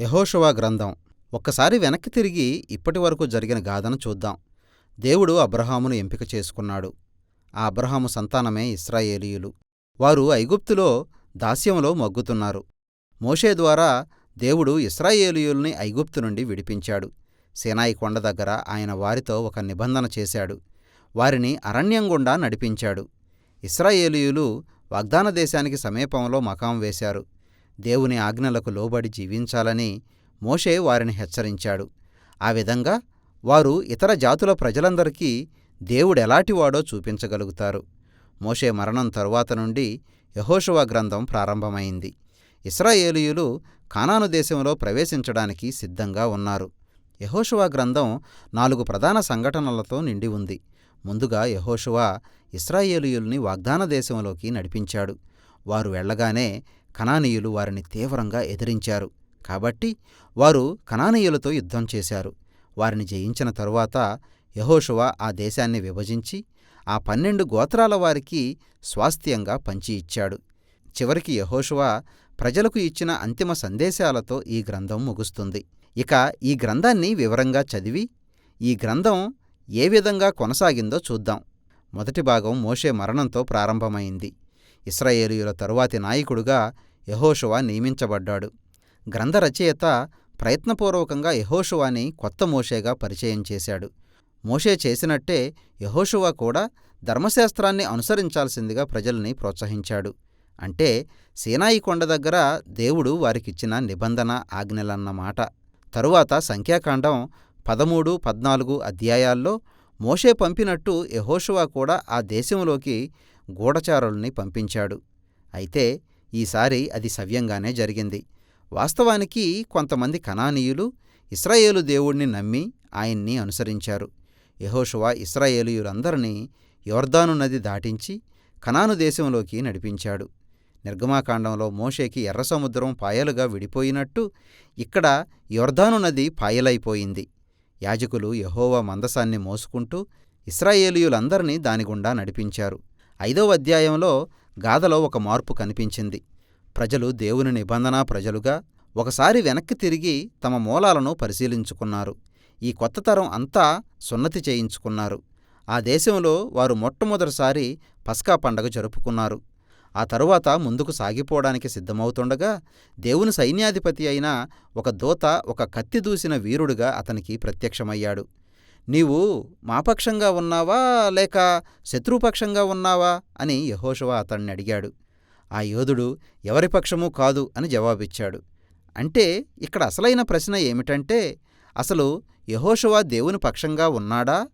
యహోషువా గ్రంథం. ఒక్కసారి వెనక్కి తిరిగి ఇప్పటి వరకు జరిగిన గాథను చూద్దాం. దేవుడు అబ్రహామును ఎంపిక చేసుకున్నాడు. ఆ అబ్రహాము సంతానమే ఇస్రాయేలీయులు వారు ఐగుప్తులో దాస్యంలో మగ్గుతున్నారు. మోషే ద్వారా దేవుడు ఇస్రాయేలీయుల్ని ఐగుప్తు నుండి విడిపించాడు. సేనాయి కొండ దగ్గర ఆయన వారితో ఒక నిబంధన చేశాడు. వారిని అరణ్యం గుండా నడిపించాడు. ఇస్రాయేలీయులు వాగ్దాన దేశానికి సమీపంలో మకాం వేశారు. దేవుని ఆజ్ఞలకు లోబడి జీవించాలని మోషే వారిని హెచ్చరించాడు. ఆ విధంగా వారు ఇతర జాతుల ప్రజలందరికీ దేవుడెలాటివాడో చూపించగలుగుతారు. మోషే మరణం తరువాత నుండి యహోషువా గ్రంథం ప్రారంభమైంది. ఇస్రాయేలీయులు కానాను దేశంలో ప్రవేశించడానికి సిద్ధంగా ఉన్నారు. యహోషువా గ్రంథం నాలుగు ప్రధాన సంఘటనలతో నిండి ఉంది. ముందుగా యహోషువా ఇస్రాయేలీయుల్ని వాగ్దాన దేశంలోకి నడిపించాడు. వారు వెళ్ళగానే కనానీయులు వారిని తీవ్రంగా ఎదిరించారు. కాబట్టి వారు కనానీయులతో యుద్ధం చేశారు. వారిని జయించిన తరువాత యహోషువ ఆ దేశాన్ని విభజించి ఆ పన్నెండు గోత్రాల వారికి స్వాస్థ్యంగా పంచి ఇచ్చాడు. చివరికి యహోషువ ప్రజలకు ఇచ్చిన అంతిమ సందేశాలతో ఈ గ్రంథం ముగుస్తుంది. ఇక ఈ గ్రంథాన్ని వివరంగా చదివి ఈ గ్రంథం ఏ విధంగా కొనసాగిందో చూద్దాం. మొదటి భాగం మోషే మరణంతో ప్రారంభమైంది. ఇస్రాయేలీయుల తరువాతి నాయకుడుగా యహోషువా నియమించబడ్డాడు. గ్రంథ రచయిత ప్రయత్నపూర్వకంగా యహోషువాని కొత్త మోషేగా పరిచయం చేశాడు. మోషే చేసినట్టే యహోషువా కూడా ధర్మశాస్త్రాన్ని అనుసరించాల్సిందిగా ప్రజల్ని ప్రోత్సహించాడు. అంటే సీనాయి కొండ దగ్గర దేవుడు వారికిచ్చిన నిబంధన ఆజ్ఞలన్నమాట తరువాత సంఖ్యాకాండం పదమూడు పద్నాలుగు అధ్యాయాల్లో మోషే పంపినట్టు యహోషువా కూడా ఆ దేశంలోకి గూఢచారుల్ని పంపించాడు. అయితే ఈసారి అది సవ్యంగానే జరిగింది. వాస్తవానికి కొంతమంది కనానీయులు ఇస్రాయేలు దేవుణ్ణి నమ్మి ఆయన్ని అనుసరించారు. యహోషువా ఇస్రాయేలీయులందరినీ యోర్దాను నది దాటించి కనాను దేశంలోకి నడిపించాడు. నిర్గమాకాండంలో మోషేకి ఎర్రసముద్రం పాయలుగా విడిపోయినట్టు ఇక్కడ యోర్దాను నది పాయలైపోయింది. యాజకులు యహోవా మందసాన్ని మోసుకుంటూ ఇస్రాయేలీయులందరినీ దానిగుండా నడిపించారు. ఐదవ అధ్యాయంలో గాథలో ఒక మార్పు కనిపించింది. ప్రజలు దేవుని నిబంధనా ప్రజలుగా ఒకసారి వెనక్కి తిరిగి తమ మూలాలను పరిశీలించుకున్నారు. ఈ కొత్త తరం అంతా సున్నతి చేయించుకున్నారు. ఆ దేశంలో వారు మొట్టమొదటిసారి పస్కా పండగ జరుపుకున్నారు. ఆ తరువాత ముందుకు సాగిపోవడానికి సిద్ధమవుతుండగా దేవుని సైన్యాధిపతి అయిన ఒక దూత ఒక కత్తి దూసిన వీరుడుగా అతనికి ప్రత్యక్షమయ్యాడు. నీవు మాపక్షంగా ఉన్నావా లేక శత్రుపక్షంగా ఉన్నావా అని యహోషవా అతన్ని అడిగాడు. ఆ యోధుడు ఎవరి పక్షమూ కాదు అని జవాబిచ్చాడు. అంటే ఇక్కడ అసలైన ప్రశ్న ఏమిటంటే అసలు యహోషవా దేవుని పక్షంగా ఉన్నాడా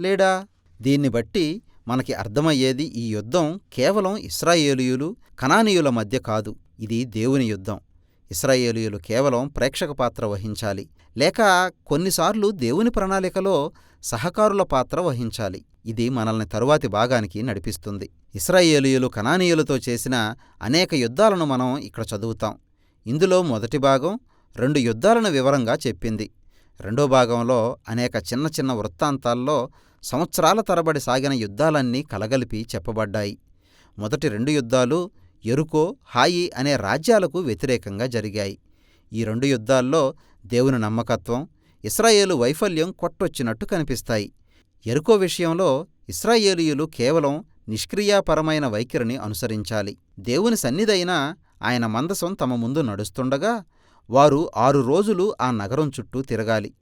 లేడా? దీన్ని బట్టి మనకి అర్థమయ్యేది ఈ యుద్ధం కేవలం ఇస్రాయేలీయులు కనానీయుల మధ్య కాదు. ఇది దేవుని యుద్ధం. ఇస్రాయేలీయులు కేవలం ప్రేక్షక పాత్ర వహించాలి. లేక కొన్నిసార్లు దేవుని ప్రణాళికలో సహకారుల పాత్ర వహించాలి. ఇది మనల్ని తరువాతి భాగానికి నడిపిస్తుంది. ఇస్రాయేలీయులు కనానీయులతో చేసిన అనేక యుద్ధాలను మనం ఇక్కడ చదువుతాం. ఇందులో మొదటి భాగం రెండు యుద్ధాలను వివరంగా చెప్పింది. రెండో భాగంలో అనేక చిన్న చిన్న వృత్తాంతాల్లో సంవత్సరాల తరబడి సాగిన యుద్ధాలన్నీ కలగలిపి చెప్పబడ్డాయి. మొదటి రెండు యుద్ధాలు ఎరుకో హాయి అనే రాజ్యాలకు వ్యతిరేకంగా జరిగాయి. ఈ రెండు యుద్ధాల్లో దేవుని నమ్మకత్వం ఇస్రాయేలు వైఫల్యం కొట్టొచ్చినట్టు కనిపిస్తాయి. ఎరుకో విషయంలో ఇస్రాయేలీయులు కేవలం నిష్క్రియాపరమైన వైఖరిని అనుసరించాలి. దేవుని సన్నిధైన ఆయన మందసం తమ ముందు నడుస్తుండగా వారు ఆరు రోజులు ఆ నగరం చుట్టూ తిరగాలి.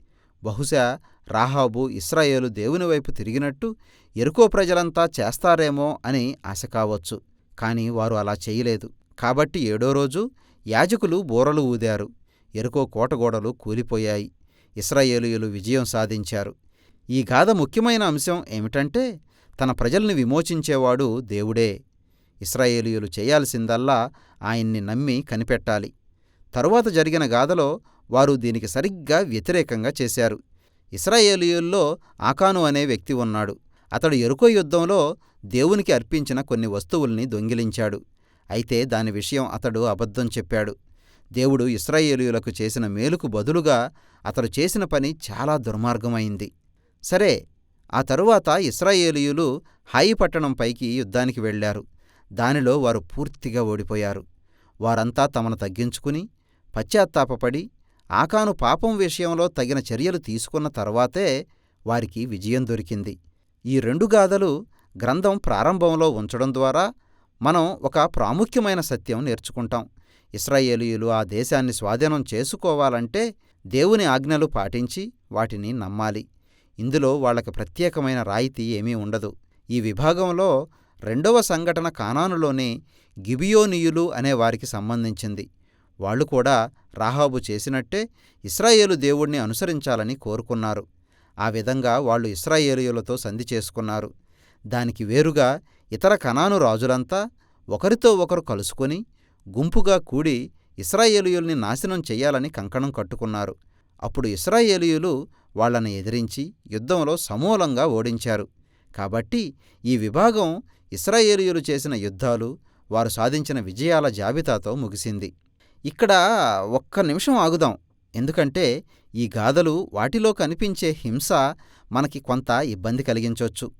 బహుశా రాహాబు ఇస్రాయేలు దేవుని వైపు తిరిగినట్టు ఎరుకో ప్రజలంతా చేస్తారేమో అని ఆశ కావచ్చు. కాని వారు అలా చేయలేదు. కాబట్టి ఏడో రోజు యాజకులు బూరలు ఊదారు. ఎరుకో కోటగోడలు కూలిపోయాయి. ఇస్రాయేలీయులు విజయం సాధించారు. ఈ గాథ ముఖ్యమైన అంశం ఏమిటంటే తన ప్రజల్ని విమోచించేవాడు దేవుడే. ఇస్రాయేలీయులు చేయాల్సిందల్లా ఆయన్ని నమ్మి కనిపెట్టాలి. తరువాత జరిగిన గాథలో వారు దీనికి సరిగ్గా వ్యతిరేకంగా చేశారు. ఇస్రాయేలీయుల్లో ఆకాను అనే వ్యక్తి ఉన్నాడు. అతడు ఎరుకో యుద్ధంలో దేవునికి అర్పించిన కొన్ని వస్తువుల్ని దొంగిలించాడు. అయితే దాని విషయం అతడు అబద్ధం చెప్పాడు. దేవుడు ఇస్రాయేలీయులకు చేసిన మేలుకు బదులుగా అతడు చేసిన పని చాలా దుర్మార్గమైంది. సరే ఆ తరువాత ఇస్రాయేలీయులు హాయి పట్టణంపైకి యుద్ధానికి వెళ్ళారు దానిలో వారు పూర్తిగా ఓడిపోయారు. వారంతా తమను తగ్గించుకుని పశ్చాత్తాపపడి ఆకాను పాపం విషయంలో తగిన చర్యలు తీసుకున్న తర్వాతే వారికి విజయం దొరికింది. ఈ రెండు గాథలు గ్రంథం ప్రారంభంలో ఉంచడం ద్వారా మనం ఒక ప్రాముఖ్యమైన సత్యం నేర్చుకుంటాం. ఇస్రాయేలీయులు ఆ దేశాన్ని స్వాధీనం చేసుకోవాలంటే దేవుని ఆజ్ఞలు పాటించి వాటిని నమ్మాలి. ఇందులో వాళ్ళకి ప్రత్యేకమైన రాయితీ ఏమీ ఉండదు. ఈ విభాగంలో రెండవ సంఘటన కానానులోని గిబియోనీయులు అనే వారికి సంబంధించింది. వాళ్ళు కూడా రాహాబు చేసినట్టే ఇస్రాయేలు దేవుణ్ణి అనుసరించాలని కోరుకున్నారు. ఆ విధంగా వాళ్ళు ఇస్రాయేలీయులతో సంధి చేసుకున్నారు. దానికి వేరుగా ఇతర కనాను రాజులంతా ఒకరితో ఒకరు కలుసుకొని గుంపుగా కూడి ఇస్రాయేలీయుల్ని నాశనం చెయ్యాలని కంకణం కట్టుకున్నారు. అప్పుడు ఇస్రాయేలీయులు వాళ్ళను ఎదిరించి యుద్ధంలో సమూలంగా ఓడించారు. కాబట్టి ఈ విభాగం ఇస్రాయేలీయులు చేసిన యుద్ధాలు వారు సాధించిన విజయాల జాబితాతో ముగిసింది. ఇక్కడ ఒక్క నిమిషం ఆగుదాం. ఎందుకంటే ఈ గాథలు వాటిలో కనిపించే హింస మనకి కొంత ఇబ్బంది కలిగించొచ్చు.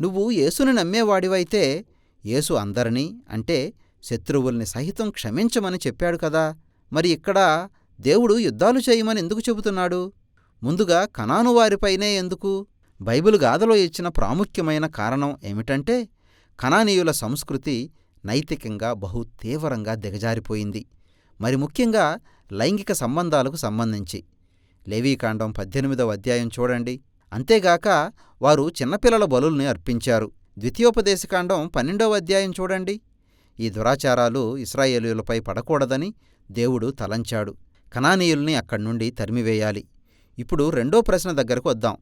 నువ్వు యేసును నమ్మేవాడివైతే యేసు అందరినీ అంటే శత్రువుల్ని సహితం క్షమించమని చెప్పాడు కదా. మరి ఇక్కడ దేవుడు యుద్ధాలు చేయమని ఎందుకు చెబుతున్నాడు? ముందుగా కనాను వారిపైనే ఎందుకు? బైబిల్ గాథలో ఇచ్చిన ప్రాముఖ్యమైన కారణం ఏమిటంటే కణానీయుల సంస్కృతి నైతికంగా బహు తీవ్రంగా దిగజారిపోయింది. మరి ముఖ్యంగా లైంగిక సంబంధాలకు సంబంధించి. లేవీకాండం పద్దెనిమిదవ అధ్యాయం చూడండి. అంతేగాక వారు చిన్నపిల్లల బలుల్ని అర్పించారు. ద్వితీయోపదేశకాండం పన్నెండవ అధ్యాయం చూడండి. ఈ దురాచారాలు ఇస్రాయేలీయులపై పడకూడదని దేవుడు తలంచాడు. కనానీయుల్ని అక్కడి నుండి తరిమివేయాలి. ఇప్పుడు రెండో ప్రశ్న దగ్గరకు వద్దాం.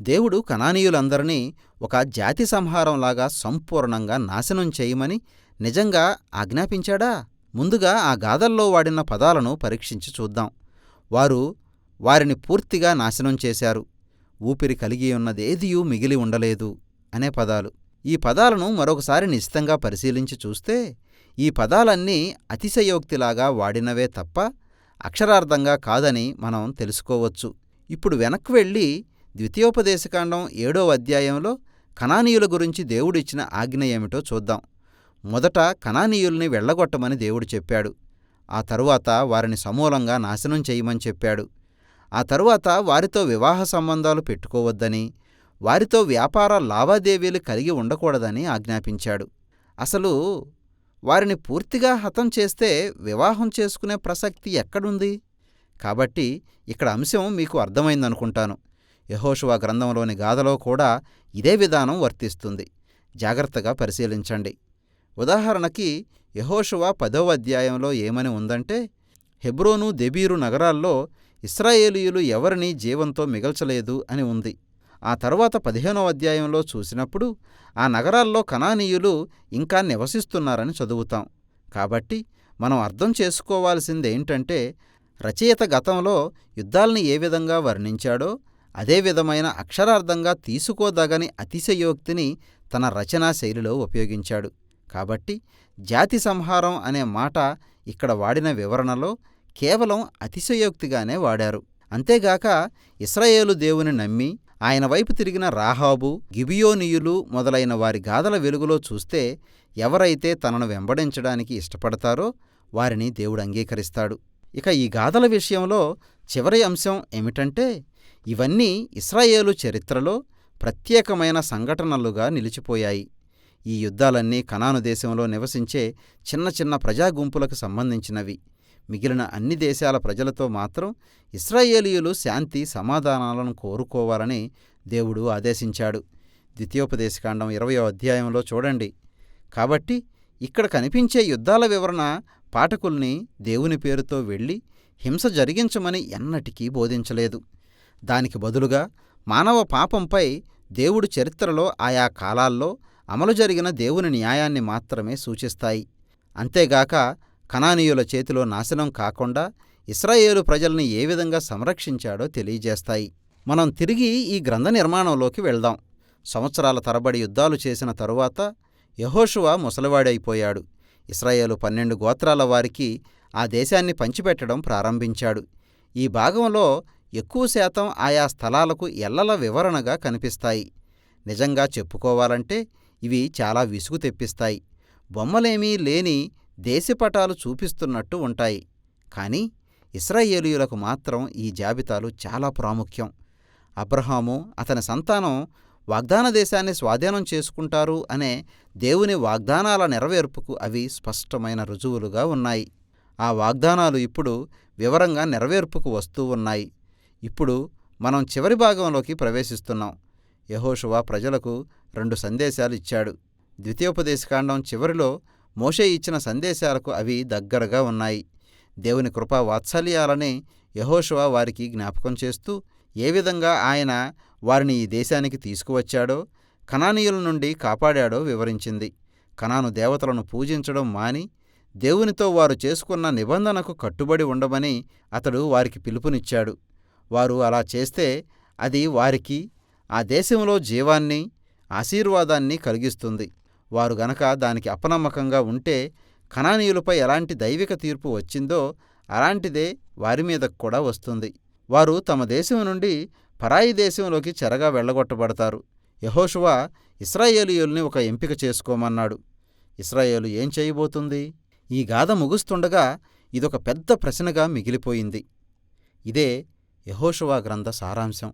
దేవుడు కనానీయులందరినీ ఒక జాతి సంహారంలాగా సంపూర్ణంగా నాశనం చేయమని నిజంగా ఆజ్ఞాపించాడా? ముందుగా ఆ గాథల్లో వాడిన పదాలను పరీక్షించి చూద్దాం. వారు వారిని పూర్తిగా నాశనం చేశారు. ఊపిరి కలిగి ఉన్నదేదియూ మిగిలి ఉండలేదు అనే పదాలు. ఈ పదాలను మరొకసారి నిశితంగా పరిశీలించి చూస్తే ఈ పదాలన్నీ అతిశయోక్తిలాగా వాడినవే తప్ప అక్షరార్థంగా కాదని మనం తెలుసుకోవచ్చు. ఇప్పుడు వెనక్కు వెళ్ళి ద్వితీయోపదేశకాండం ఏడో అధ్యాయంలో కణానీయుల గురించి దేవుడిచ్చిన ఆజ్ఞ ఏమిటో చూద్దాం. మొదట కణానీయుల్ని వెళ్ళగొట్టమని దేవుడు చెప్పాడు. ఆ తరువాత వారిని సమూలంగా నాశనం చేయమని చెప్పాడు. ఆ తరువాత వారితో వివాహ సంబంధాలు పెట్టుకోవద్దని వారితో వ్యాపార లావాదేవీలు కలిగి ఉండకూడదని ఆజ్ఞాపించాడు. అసలు వారిని పూర్తిగా హతం చేస్తే వివాహం చేసుకునే ప్రసక్తి ఎక్కడుంది? కాబట్టి ఇక్కడ అంశం మీకు అర్థమైందనుకుంటాను. యహోషువా గ్రంథంలోని గాథలో కూడా ఇదే విధానం వర్తిస్తుంది. జాగ్రత్తగా పరిశీలించండి. ఉదాహరణకి యహోషువా పదవ అధ్యాయంలో ఏమని ఉందంటే హెబ్రోను దెబీరు నగరాల్లో ఇస్రాయేలీయులు ఎవరినీ జీవంతో మిగల్చలేదు అని ఉంది. ఆ తర్వాత పదిహేనవ అధ్యాయంలో చూసినప్పుడు ఆ నగరాల్లో కనానీయులు ఇంకా నివసిస్తున్నారని చదువుతాం. కాబట్టి మనం అర్థం చేసుకోవాల్సిందేంటంటే రచయిత గతంలో యుద్ధాల్ని ఏ విధంగా వర్ణించాడో అదే విధమైన అక్షరార్థంగా తీసుకోదగని అతిశయోక్తిని తన రచనా శైలిలో ఉపయోగించాడు. కాబట్టి జాతి సంహారం అనే మాట ఇక్కడ వాడిన వివరణలో కేవలం అతిశయోక్తిగానే వాడారు. అంతేగాక ఇస్రాయేలు దేవుని నమ్మి ఆయన వైపు తిరిగిన రాహాబు గిబియోనియులు మొదలైన వారి గాథల వెలుగులో చూస్తే ఎవరైతే తనను వెంబడించడానికి ఇష్టపడతారో వారిని దేవుడు అంగీకరిస్తాడు. ఇక ఈ గాథల విషయంలో చివరి అంశం ఏమిటంటే ఇవన్నీ ఇస్రాయేలు చరిత్రలో ప్రత్యేకమైన సంఘటనలుగా నిలిచిపోయాయి. ఈ యుద్ధాలన్నీ కనాను దేశంలో నివసించే చిన్న చిన్న ప్రజాగుంపులకు సంబంధించినవి. మిగిలిన అన్ని దేశాల ప్రజలతో మాత్రం ఇస్రాయేలీయులు శాంతి సమాధానాలను కోరుకోవాలని దేవుడు ఆదేశించాడు. ద్వితీయోపదేశకాండం ఇరవయో అధ్యాయంలో చూడండి. కాబట్టి ఇక్కడ కనిపించే యుద్ధాల వివరణ పాఠకుల్ని దేవుని పేరుతో వెళ్ళి హింస జరిగించమని ఎన్నటికీ బోధించలేదు. దానికి బదులుగా మానవ పాపంపై దేవుడు చరిత్రలో ఆయా కాలాల్లో అమలు జరిగిన దేవుని న్యాయాన్ని మాత్రమే సూచిస్తాయి. అంతేగాక కనానీయుల చేతిలో నాశనం కాకుండా ఇస్రాయేలు ప్రజల్ని ఏ విధంగా సంరక్షించాడో తెలియజేస్తాయి. మనం తిరిగి ఈ గ్రంథ నిర్మాణంలోకి వెళ్దాం. సంవత్సరాల తరబడి యుద్ధాలు చేసిన తరువాత యహోషువ ముసలివాడైపోయాడు. ఇస్రాయేలు పన్నెండు గోత్రాల వారికి ఆ దేశాన్ని పంచిపెట్టడం ప్రారంభించాడు. ఈ భాగంలో ఎక్కువ శాతం ఆయా స్థలాలకు ఎల్లల వివరణగా కనిపిస్తాయి. నిజంగా చెప్పుకోవాలంటే ఇవి చాలా విసుగు తెప్పిస్తాయి. బొమ్మలేమీ లేని దేశపటాలు చూపిస్తున్నట్టు ఉంటాయి. కానీ ఇస్రాయేలీయులకు మాత్రం ఈ జాబితాలు చాలా ప్రాముఖ్యం. అబ్రహాము అతని సంతానం వాగ్దాన దేశాన్ని స్వాధీనం చేసుకుంటారు అనే దేవుని వాగ్దానాల నెరవేర్పుకు అవి స్పష్టమైన రుజువులుగా ఉన్నాయి. ఆ వాగ్దానాలు ఇప్పుడు వివరంగా నెరవేర్పుకు వస్తూ ఉన్నాయి. ఇప్పుడు మనం చివరి భాగంలోకి ప్రవేశిస్తున్నాం. యహోషువా ప్రజలకు రెండు సందేశాలు ఇచ్చాడు. ద్వితీయోపదేశకాండం చివరిలో మోషే ఇచ్చిన సందేశాలకు అవి దగ్గరగా ఉన్నాయి. దేవుని కృపా వాత్సల్యాలని యహోషువ వారికి జ్ఞాపకం చేస్తూ ఏ విధంగా ఆయన వారిని ఈ దేశానికి తీసుకువచ్చాడో కనానీయుల నుండి కాపాడాడో వివరించింది. కనాను దేవతలను పూజించడం మాని దేవునితో వారు చేసుకున్న నిబంధనకు కట్టుబడి ఉండమని అతడు వారికి పిలుపునిచ్చాడు. వారు అలా చేస్తే అది వారికి ఆ దేశంలో జీవాన్ని ఆశీర్వాదాన్ని కలిగిస్తుంది. వారు గనక దానికి అపనమ్మకంగా ఉంటే కణానీయులపై ఎలాంటి దైవిక తీర్పు వచ్చిందో అలాంటిదే వారి కూడా వస్తుంది. వారు తమ దేశం నుండి పరాయి దేశంలోకి చెరగా వెళ్ళగొట్టబడతారు. యహోషువా ఇస్రాయేలీయుల్ని ఒక ఎంపిక చేసుకోమన్నాడు. ఇస్రాయేలు ఏం చేయబోతుంది? ఈ గాథ ముగుస్తుండగా ఇదొక పెద్ద ప్రశ్నగా మిగిలిపోయింది. ఇదే యహోషువా గ్రంథ సారాంశం.